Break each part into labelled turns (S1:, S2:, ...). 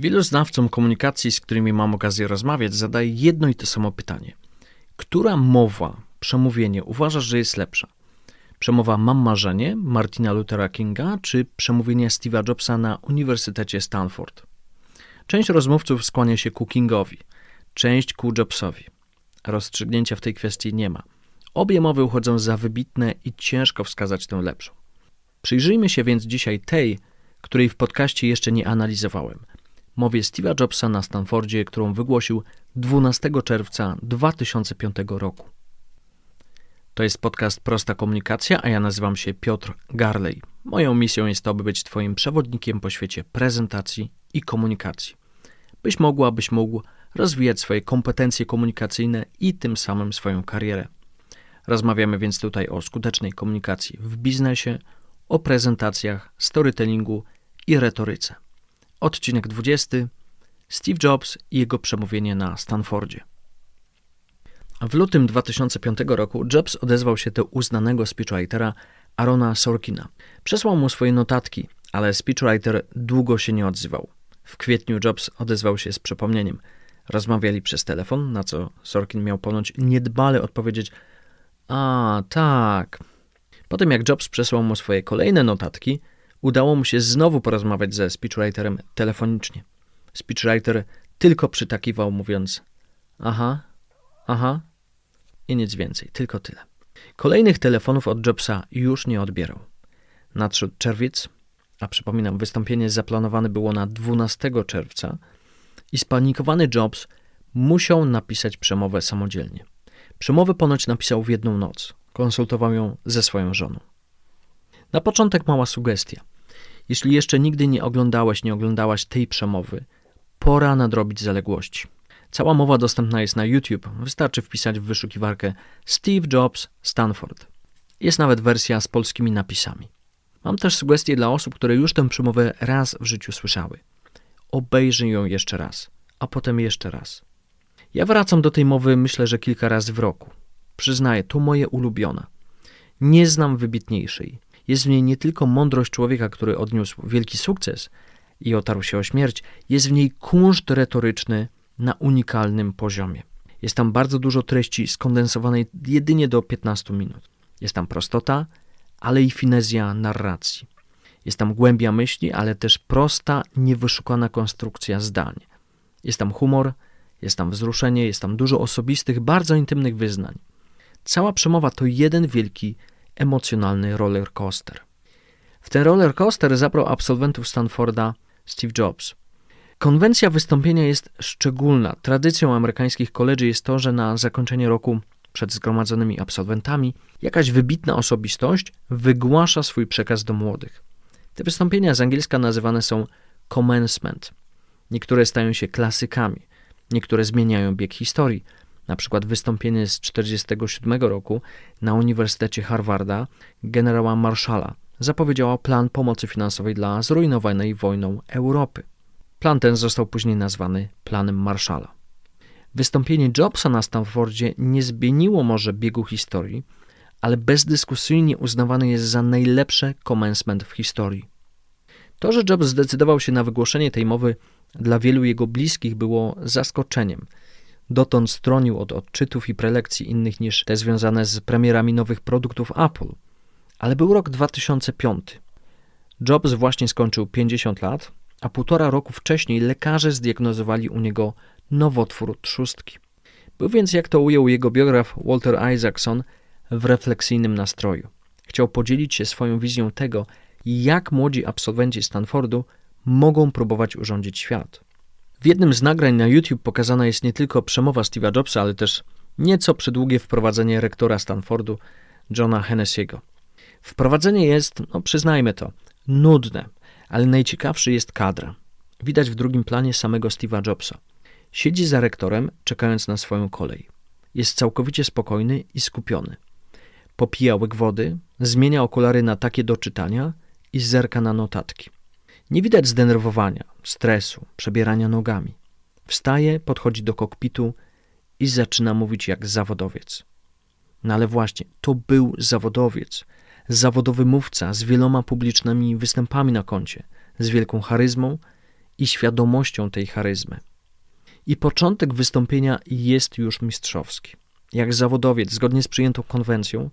S1: Wielu znawcom komunikacji, z którymi mam okazję rozmawiać, zadaje jedno i to samo pytanie. Która mowa, przemówienie uważasz, że jest lepsza? Przemowa Mam marzenie Martina Luthera Kinga czy przemówienie Steve'a Jobsa na Uniwersytecie Stanford? Część rozmówców skłania się ku Kingowi, część ku Jobsowi. Rozstrzygnięcia w tej kwestii nie ma. Obie mowy uchodzą za wybitne i ciężko wskazać tę lepszą. Przyjrzyjmy się więc dzisiaj tej, której w podcaście jeszcze nie analizowałem. Mowie Steve'a Jobsa na Stanfordzie, którą wygłosił 12 czerwca 2005 roku. To jest podcast Prosta Komunikacja, a ja nazywam się Piotr Garley. Moją misją jest to, by być Twoim przewodnikiem po świecie prezentacji i komunikacji. Byś mogła, byś mógł rozwijać swoje kompetencje komunikacyjne i tym samym swoją karierę. Rozmawiamy więc tutaj o skutecznej komunikacji w biznesie, o prezentacjach, storytellingu i retoryce. Odcinek 20. Steve Jobs i jego przemówienie na Stanfordzie. W lutym 2005 roku Jobs odezwał się do uznanego speechwritera Arona Sorkina. Przesłał mu swoje notatki, ale speechwriter długo się nie odzywał. W kwietniu Jobs odezwał się z przypomnieniem. Rozmawiali przez telefon, na co Sorkin miał ponoć niedbale odpowiedzieć: A, tak. Potem, jak Jobs przesłał mu swoje kolejne notatki, udało mu się znowu porozmawiać ze speechwriterem telefonicznie. Speechwriter tylko przytakiwał, mówiąc: Aha, aha, i nic więcej, tylko tyle. Kolejnych telefonów od Jobsa już nie odbierał. Nadszedł czerwiec, a przypominam, wystąpienie zaplanowane było na 12 czerwca i spanikowany Jobs musiał napisać przemowę samodzielnie. Przemowę ponoć napisał w jedną noc. Konsultował ją ze swoją żoną. Na początek mała sugestia. Jeśli jeszcze nigdy nie oglądałeś, nie oglądałaś tej przemowy, pora nadrobić zaległości. Cała mowa dostępna jest na YouTube. Wystarczy wpisać w wyszukiwarkę Steve Jobs Stanford. Jest nawet wersja z polskimi napisami. Mam też sugestie dla osób, które już tę przemowę raz w życiu słyszały. Obejrzyj ją jeszcze raz, a potem jeszcze raz. Ja wracam do tej mowy myślę, że kilka razy w roku. Przyznaję, to moje ulubiona. Nie znam wybitniejszej. Jest w niej nie tylko mądrość człowieka, który odniósł wielki sukces i otarł się o śmierć, jest w niej kunszt retoryczny na unikalnym poziomie. Jest tam bardzo dużo treści skondensowanej jedynie do 15 minut. Jest tam prostota, ale i finezja narracji. Jest tam głębia myśli, ale też prosta, niewyszukana konstrukcja zdań. Jest tam humor, jest tam wzruszenie, jest tam dużo osobistych, bardzo intymnych wyznań. Cała przemowa to jeden wielki, emocjonalny roller coaster. W ten roller coaster zabrał absolwentów Stanforda Steve Jobs. Konwencja wystąpienia jest szczególna. Tradycją amerykańskich koledży jest to, że na zakończenie roku przed zgromadzonymi absolwentami jakaś wybitna osobistość wygłasza swój przekaz do młodych. Te wystąpienia z angielska nazywane są commencement. Niektóre stają się klasykami, niektóre zmieniają bieg historii. Na przykład wystąpienie z 1947 roku na Uniwersytecie Harvarda generała Marshalla zapowiedziała plan pomocy finansowej dla zrujnowanej wojną Europy. Plan ten został później nazwany Planem Marshalla. Wystąpienie Jobsa na Stanfordzie nie zmieniło może biegu historii, ale bezdyskusyjnie uznawane jest za najlepsze commencement w historii. To, że Jobs zdecydował się na wygłoszenie tej mowy dla wielu jego bliskich było zaskoczeniem. Dotąd stronił od odczytów i prelekcji innych niż te związane z premierami nowych produktów Apple. Ale był rok 2005. Jobs właśnie skończył 50 lat, a półtora roku wcześniej lekarze zdiagnozowali u niego nowotwór trzustki. Był więc, jak to ujął jego biograf Walter Isaacson, w refleksyjnym nastroju. Chciał podzielić się swoją wizją tego, jak młodzi absolwenci Stanfordu mogą próbować urządzić świat. W jednym z nagrań na YouTube pokazana jest nie tylko przemowa Steve'a Jobsa, ale też nieco przydługie wprowadzenie rektora Stanfordu, Johna Hennessy'ego. Wprowadzenie jest, no przyznajmy to, nudne, ale najciekawszy jest kadr. Widać w drugim planie samego Steve'a Jobsa. Siedzi za rektorem, czekając na swoją kolej. Jest całkowicie spokojny i skupiony. Popija łyk wody, zmienia okulary na takie do czytania i zerka na notatki. Nie widać zdenerwowania, stresu, przebierania nogami. Wstaje, podchodzi do kokpitu i zaczyna mówić jak zawodowiec. No ale właśnie, to był zawodowiec. Zawodowy mówca z wieloma publicznymi występami na koncie, z wielką charyzmą i świadomością tej charyzmy. I początek wystąpienia jest już mistrzowski. Jak zawodowiec, zgodnie z przyjętą konwencją,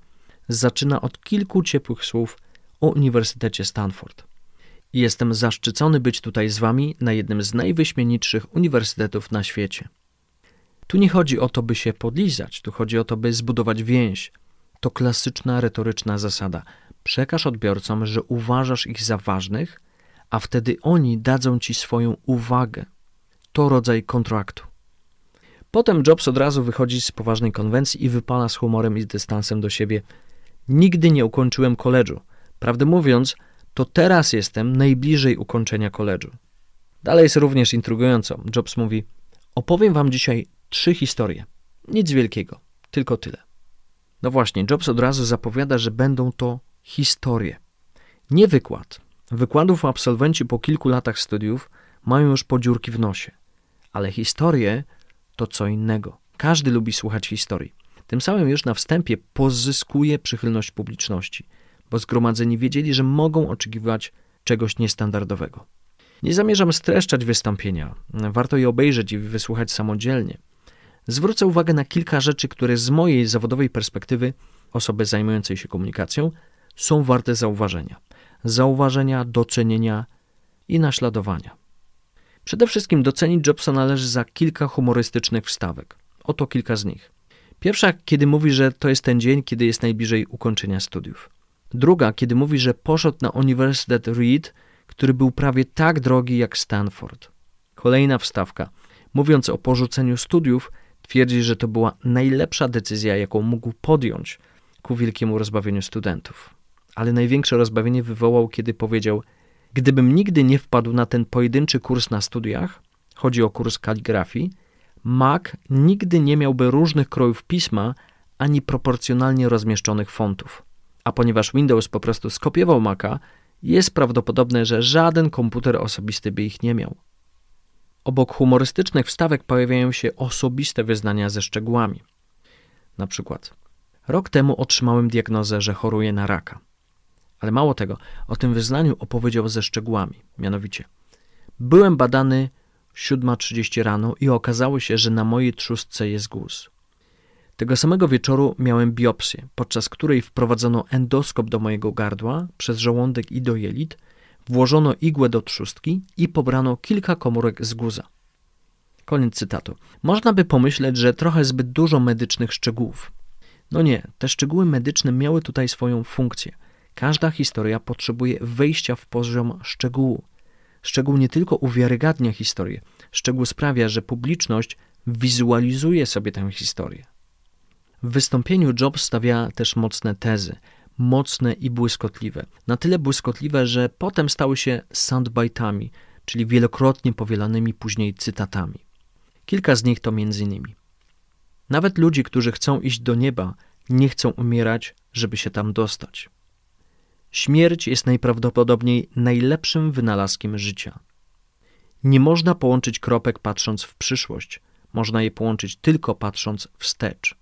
S1: zaczyna od kilku ciepłych słów o Uniwersytecie Stanford. Jestem zaszczycony być tutaj z Wami na jednym z najwyśmienitszych uniwersytetów na świecie. Tu nie chodzi o to, by się podlizać, tu chodzi o to, by zbudować więź. To klasyczna retoryczna zasada. Przekaż odbiorcom, że uważasz ich za ważnych, a wtedy oni dadzą ci swoją uwagę. To rodzaj kontraktu. Potem Jobs od razu wychodzi z poważnej konwencji i wypala z humorem i z dystansem do siebie. Nigdy nie ukończyłem koledżu. Prawdę mówiąc, to teraz jestem najbliżej ukończenia koledżu. Dalej jest również intrygująco. Jobs mówi: Opowiem wam dzisiaj trzy historie. Nic wielkiego, tylko tyle. No właśnie, Jobs od razu zapowiada, że będą to historie. Nie wykład. Wykładów absolwenci po kilku latach studiów mają już podziurki w nosie. Ale historie to co innego. Każdy lubi słuchać historii. Tym samym już na wstępie pozyskuje przychylność publiczności, bo zgromadzeni wiedzieli, że mogą oczekiwać czegoś niestandardowego. Nie zamierzam streszczać wystąpienia. Warto je obejrzeć i wysłuchać samodzielnie. Zwrócę uwagę na kilka rzeczy, które z mojej zawodowej perspektywy, osoby zajmującej się komunikacją, są warte zauważenia. Zauważenia, docenienia i naśladowania. Przede wszystkim docenić Jobsa należy za kilka humorystycznych wstawek. Oto kilka z nich. Pierwsza, kiedy mówi, że to jest ten dzień, kiedy jest najbliżej ukończenia studiów. Druga, kiedy mówi, że poszedł na Uniwersytet Reed, który był prawie tak drogi jak Stanford. Kolejna wstawka. Mówiąc o porzuceniu studiów, twierdzi, że to była najlepsza decyzja, jaką mógł podjąć ku wielkiemu rozbawieniu studentów. Ale największe rozbawienie wywołał, kiedy powiedział: Gdybym nigdy nie wpadł na ten pojedynczy kurs na studiach, chodzi o kurs kaligrafii, Mac nigdy nie miałby różnych krojów pisma ani proporcjonalnie rozmieszczonych fontów. A ponieważ Windows po prostu skopiował Maca, jest prawdopodobne, że żaden komputer osobisty by ich nie miał. Obok humorystycznych wstawek pojawiają się osobiste wyznania ze szczegółami. Na przykład, rok temu otrzymałem diagnozę, że choruję na raka. Ale mało tego, o tym wyznaniu opowiedział ze szczegółami. Mianowicie, byłem badany 7.30 rano i okazało się, że na mojej trzustce jest guz. Tego samego wieczoru miałem biopsję, podczas której wprowadzono endoskop do mojego gardła przez żołądek i do jelit, włożono igłę do trzustki i pobrano kilka komórek z guza. Koniec cytatu. Można by pomyśleć, że trochę zbyt dużo medycznych szczegółów. No nie, te szczegóły medyczne miały tutaj swoją funkcję. Każda historia potrzebuje wejścia w poziom szczegółu. Szczegół nie tylko uwiarygadnia historię, szczegół sprawia, że publiczność wizualizuje sobie tę historię. W wystąpieniu Jobs stawia też mocne tezy, mocne i błyskotliwe. Na tyle błyskotliwe, że potem stały się soundbite'ami, czyli wielokrotnie powielanymi później cytatami. Kilka z nich to m.in. Nawet ludzie, którzy chcą iść do nieba, nie chcą umierać, żeby się tam dostać. Śmierć jest najprawdopodobniej najlepszym wynalazkiem życia. Nie można połączyć kropek patrząc w przyszłość, można je połączyć tylko patrząc wstecz.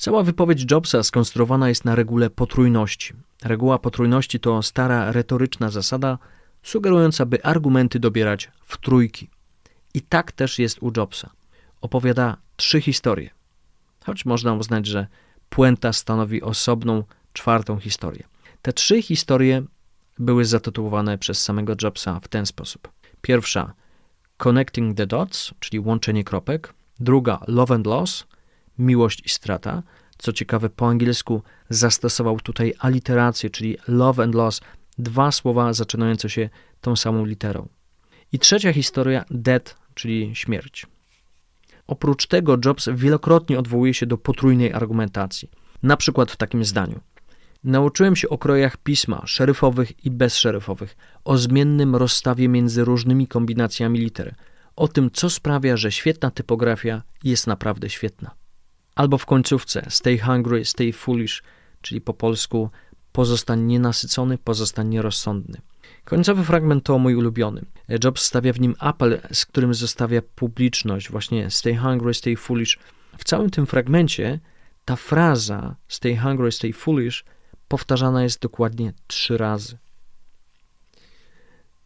S1: Cała wypowiedź Jobsa skonstruowana jest na regule potrójności. Reguła potrójności to stara retoryczna zasada sugerująca, by argumenty dobierać w trójki. I tak też jest u Jobsa. Opowiada trzy historie, choć można uznać, że puenta stanowi osobną, czwartą historię. Te trzy historie były zatytułowane przez samego Jobsa w ten sposób. Pierwsza Connecting the Dots, czyli łączenie kropek. Druga Love and Loss, miłość i strata. Co ciekawe, po angielsku zastosował tutaj aliterację, czyli love and loss, dwa słowa zaczynające się tą samą literą. I trzecia historia, death, czyli śmierć. Oprócz tego Jobs wielokrotnie odwołuje się do potrójnej argumentacji. Na przykład w takim zdaniu. Nauczyłem się o krojach pisma, szeryfowych i bezszeryfowych, o zmiennym rozstawie między różnymi kombinacjami liter, o tym, co sprawia, że świetna typografia jest naprawdę świetna. Albo w końcówce stay hungry, stay foolish, czyli po polsku pozostań nienasycony, pozostań nierozsądny. Końcowy fragment to mój ulubiony. Jobs stawia w nim apel, z którym zostawia publiczność, właśnie stay hungry, stay foolish. W całym tym fragmencie ta fraza stay hungry, stay foolish powtarzana jest dokładnie trzy razy.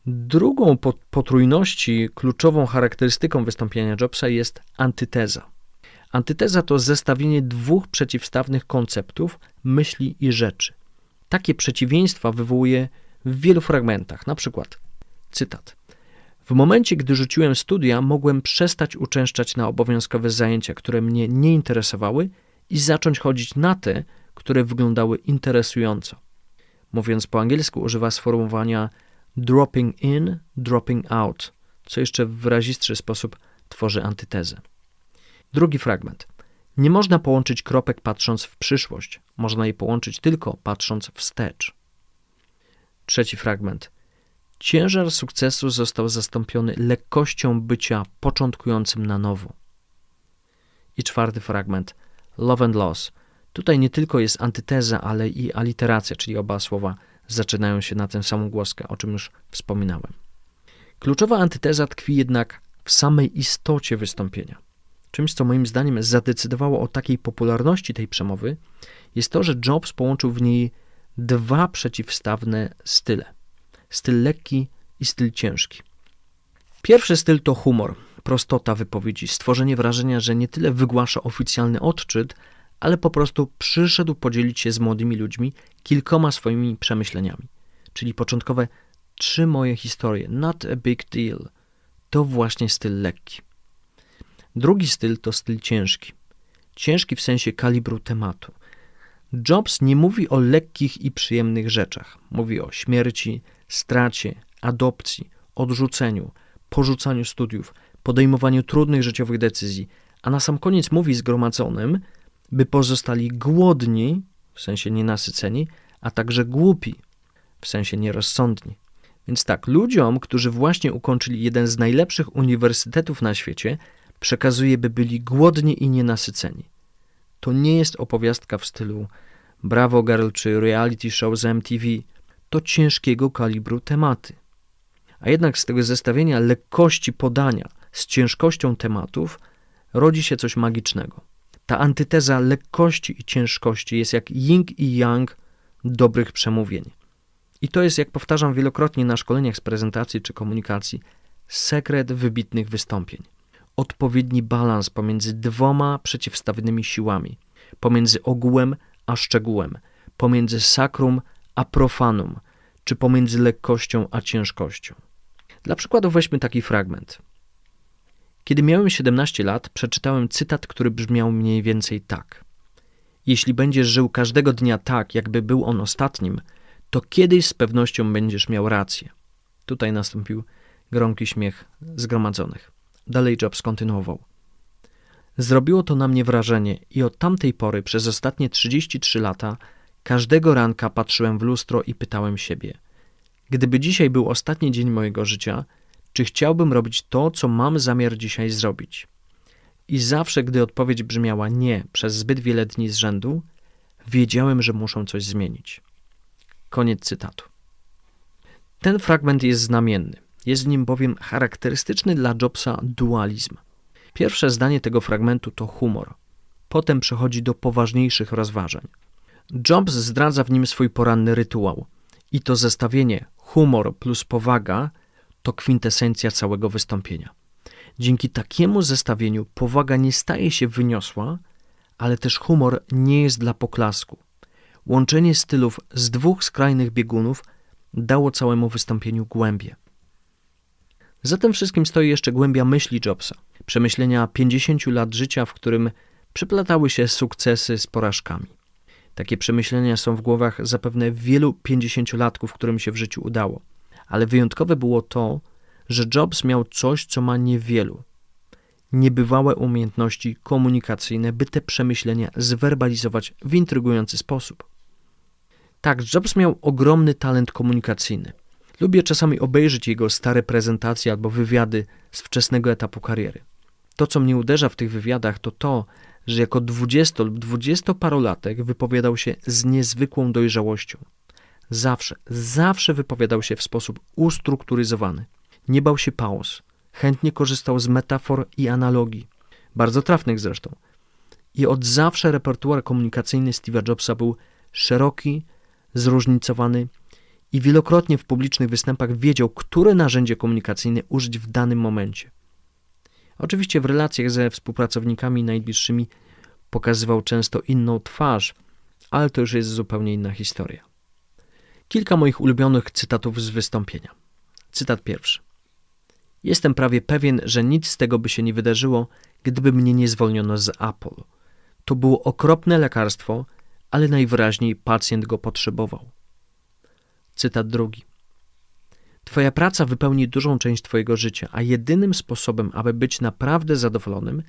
S1: Drugą po potrójności kluczową charakterystyką wystąpienia Jobsa jest antyteza. Antyteza to zestawienie dwóch przeciwstawnych konceptów, myśli i rzeczy. Takie przeciwieństwa wywołuje w wielu fragmentach, na przykład cytat. W momencie, gdy rzuciłem studia, mogłem przestać uczęszczać na obowiązkowe zajęcia, które mnie nie interesowały i zacząć chodzić na te, które wyglądały interesująco. Mówiąc po angielsku, używa sformułowania dropping in, dropping out, co jeszcze w wyrazistszy sposób tworzy antytezę. Drugi fragment. Nie można połączyć kropek patrząc w przyszłość, można je połączyć tylko patrząc wstecz. Trzeci fragment. Ciężar sukcesu został zastąpiony lekkością bycia początkującym na nowo. I czwarty fragment. Love and loss. Tutaj nie tylko jest antyteza, ale i aliteracja, czyli oba słowa zaczynają się na tę samą głoskę, o czym już wspominałem. Kluczowa antyteza tkwi jednak w samej istocie wystąpienia. Czymś, co moim zdaniem zadecydowało o takiej popularności tej przemowy, jest to, że Jobs połączył w niej dwa przeciwstawne style: styl lekki i styl ciężki. Pierwszy styl to humor, prostota wypowiedzi, stworzenie wrażenia, że nie tyle wygłasza oficjalny odczyt, ale po prostu przyszedł podzielić się z młodymi ludźmi kilkoma swoimi przemyśleniami. Czyli początkowe trzy moje historie, not a big deal, to właśnie styl lekki. Drugi styl to styl ciężki. Ciężki w sensie kalibru tematu. Jobs nie mówi o lekkich i przyjemnych rzeczach. Mówi o śmierci, stracie, adopcji, odrzuceniu, porzucaniu studiów, podejmowaniu trudnych życiowych decyzji, a na sam koniec mówi zgromadzonym, by pozostali głodni, w sensie nienasyceni, a także głupi, w sensie nierozsądni. Więc tak, ludziom, którzy właśnie ukończyli jeden z najlepszych uniwersytetów na świecie, przekazuje, by byli głodni i nienasyceni. To nie jest opowiastka w stylu Bravo Girl czy reality show z MTV. To ciężkiego kalibru tematy. A jednak z tego zestawienia lekkości podania z ciężkością tematów rodzi się coś magicznego. Ta antyteza lekkości i ciężkości jest jak yin i yang dobrych przemówień. I to jest, jak powtarzam wielokrotnie na szkoleniach z prezentacji czy komunikacji, sekret wybitnych wystąpień. Odpowiedni balans pomiędzy dwoma przeciwstawnymi siłami, pomiędzy ogółem a szczegółem, pomiędzy sakrum a profanum, czy pomiędzy lekkością a ciężkością. Dla przykładu weźmy taki fragment. Kiedy miałem 17 lat, przeczytałem cytat, który brzmiał mniej więcej tak: Jeśli będziesz żył każdego dnia tak, jakby był on ostatnim, to kiedyś z pewnością będziesz miał rację. Tutaj nastąpił gromki śmiech zgromadzonych. Dalej Jobs kontynuował. Zrobiło to na mnie wrażenie i od tamtej pory przez ostatnie 33 lata każdego ranka patrzyłem w lustro i pytałem siebie: Gdyby dzisiaj był ostatni dzień mojego życia, czy chciałbym robić to, co mam zamiar dzisiaj zrobić? I zawsze, gdy odpowiedź brzmiała nie przez zbyt wiele dni z rzędu, wiedziałem, że muszę coś zmienić. Koniec cytatu. Ten fragment jest znamienny. Jest w nim bowiem charakterystyczny dla Jobsa dualizm. Pierwsze zdanie tego fragmentu to humor. Potem przechodzi do poważniejszych rozważań. Jobs zdradza w nim swój poranny rytuał. I to zestawienie humor plus powaga to kwintesencja całego wystąpienia. Dzięki takiemu zestawieniu powaga nie staje się wyniosła, ale też humor nie jest dla poklasku. Łączenie stylów z dwóch skrajnych biegunów dało całemu wystąpieniu głębię. Za tym wszystkim stoi jeszcze głębia myśli Jobsa, przemyślenia 50 lat życia, w którym przyplatały się sukcesy z porażkami. Takie przemyślenia są w głowach zapewne wielu pięćdziesięciolatków, którym się w życiu udało. Ale wyjątkowe było to, że Jobs miał coś, co ma niewielu. Niebywałe umiejętności komunikacyjne, by te przemyślenia zwerbalizować w intrygujący sposób. Tak, Jobs miał ogromny talent komunikacyjny. Lubię czasami obejrzeć jego stare prezentacje albo wywiady z wczesnego etapu kariery. To, co mnie uderza w tych wywiadach, to to, że jako dwudziesto lub dwudziestoparolatek wypowiadał się z niezwykłą dojrzałością. Zawsze, zawsze wypowiadał się w sposób ustrukturyzowany. Nie bał się pauz. Chętnie korzystał z metafor i analogii. Bardzo trafnych zresztą. I od zawsze repertuar komunikacyjny Steve'a Jobsa był szeroki, zróżnicowany i wielokrotnie w publicznych występach wiedział, które narzędzie komunikacyjne użyć w danym momencie. Oczywiście w relacjach ze współpracownikami najbliższymi pokazywał często inną twarz, ale to już jest zupełnie inna historia. Kilka moich ulubionych cytatów z wystąpienia. Cytat pierwszy. Jestem prawie pewien, że nic z tego by się nie wydarzyło, gdyby mnie nie zwolniono z Apple. To było okropne lekarstwo, ale najwyraźniej pacjent go potrzebował. Cytat drugi. Twoja praca wypełni dużą część Twojego życia, a jedynym sposobem, aby być naprawdę zadowolonym,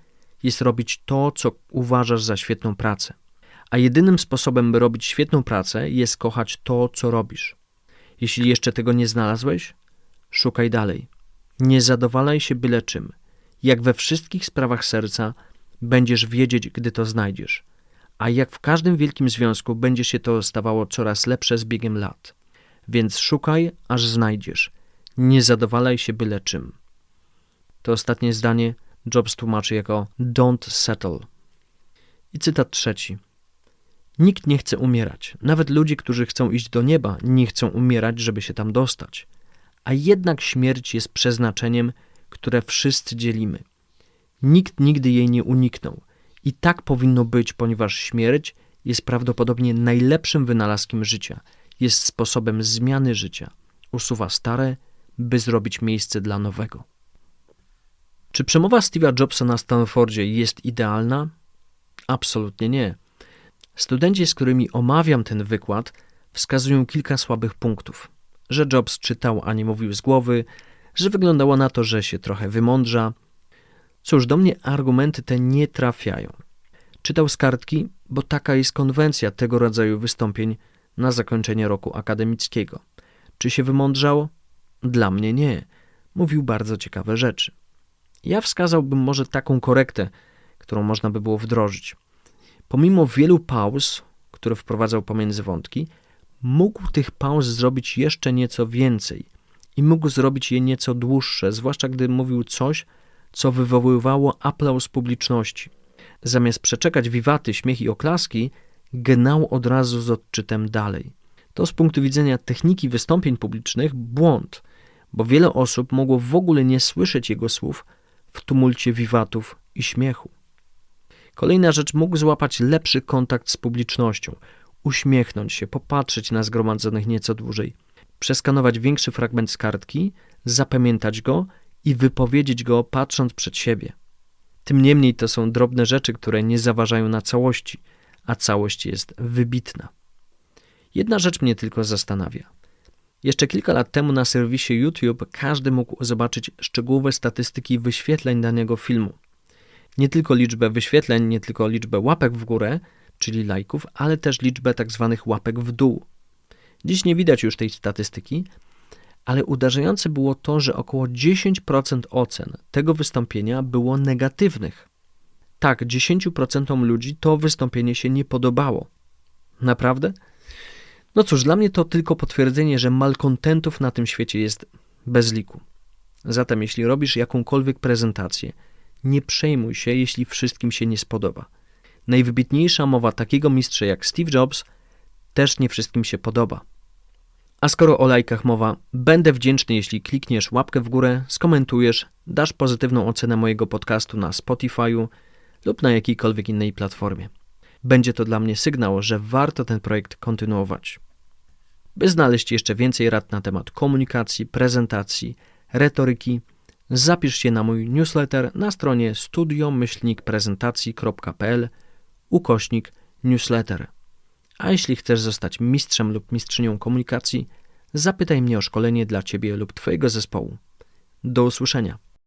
S1: jest robić to, co uważasz za świetną pracę. A jedynym sposobem, by robić świetną pracę, jest kochać to, co robisz. Jeśli jeszcze tego nie znalazłeś, szukaj dalej. Nie zadowalaj się byle czym. Jak we wszystkich sprawach serca, będziesz wiedzieć, gdy to znajdziesz. A jak w każdym wielkim związku, będzie się to stawało coraz lepsze z biegiem lat. Więc szukaj, aż znajdziesz. Nie zadowalaj się byle czym. To ostatnie zdanie Jobs tłumaczy jako don't settle. I cytat trzeci. Nikt nie chce umierać. Nawet ludzie, którzy chcą iść do nieba, nie chcą umierać, żeby się tam dostać. A jednak śmierć jest przeznaczeniem, które wszyscy dzielimy. Nikt nigdy jej nie uniknął. I tak powinno być, ponieważ śmierć jest prawdopodobnie najlepszym wynalazkiem życia. Jest sposobem zmiany życia. Usuwa stare, by zrobić miejsce dla nowego. Czy przemowa Steve'a Jobsa na Stanfordzie jest idealna? Absolutnie nie. Studenci, z którymi omawiam ten wykład, wskazują kilka słabych punktów. Że Jobs czytał, a nie mówił z głowy, że wyglądało na to, że się trochę wymądrza. Cóż, do mnie argumenty te nie trafiają. Czytał z kartki, bo taka jest konwencja tego rodzaju wystąpień na zakończenie roku akademickiego. Czy się wymądrzał? Dla mnie nie. Mówił bardzo ciekawe rzeczy. Ja wskazałbym może taką korektę, którą można by było wdrożyć. Pomimo wielu pauz, które wprowadzał pomiędzy wątki, mógł tych pauz zrobić jeszcze nieco więcej i mógł zrobić je nieco dłuższe, zwłaszcza gdy mówił coś, co wywoływało aplauz publiczności. Zamiast przeczekać wiwaty, śmiech i oklaski, gnał od razu z odczytem dalej. To z punktu widzenia techniki wystąpień publicznych błąd, bo wiele osób mogło w ogóle nie słyszeć jego słów w tumulcie wiwatów i śmiechu. Kolejna rzecz, mógł złapać lepszy kontakt z publicznością, uśmiechnąć się, popatrzeć na zgromadzonych nieco dłużej, przeskanować większy fragment z kartki, zapamiętać go i wypowiedzieć go patrząc przed siebie. Tym niemniej to są drobne rzeczy, które nie zaważają na całości, a całość jest wybitna. Jedna rzecz mnie tylko zastanawia. Jeszcze kilka lat temu na serwisie YouTube każdy mógł zobaczyć szczegółowe statystyki wyświetleń danego filmu. Nie tylko liczbę wyświetleń, nie tylko liczbę łapek w górę, czyli lajków, ale też liczbę tak zwanych łapek w dół. Dziś nie widać już tej statystyki, ale uderzające było to, że około 10% ocen tego wystąpienia było negatywnych. Tak, 10% ludzi to wystąpienie się nie podobało. Naprawdę? No cóż, dla mnie to tylko potwierdzenie, że malkontentów na tym świecie jest bez liku. Zatem, jeśli robisz jakąkolwiek prezentację, nie przejmuj się, jeśli wszystkim się nie spodoba. Najwybitniejsza mowa takiego mistrza jak Steve Jobs też nie wszystkim się podoba. A skoro o lajkach mowa, będę wdzięczny, jeśli klikniesz łapkę w górę, skomentujesz, dasz pozytywną ocenę mojego podcastu na Spotify'u lub na jakiejkolwiek innej platformie. Będzie to dla mnie sygnał, że warto ten projekt kontynuować. By znaleźć jeszcze więcej rad na temat komunikacji, prezentacji, retoryki, zapisz się na mój newsletter na stronie studiomyślnikprezentacji.pl ukośnik newsletter. A jeśli chcesz zostać mistrzem lub mistrzynią komunikacji, zapytaj mnie o szkolenie dla Ciebie lub Twojego zespołu. Do usłyszenia.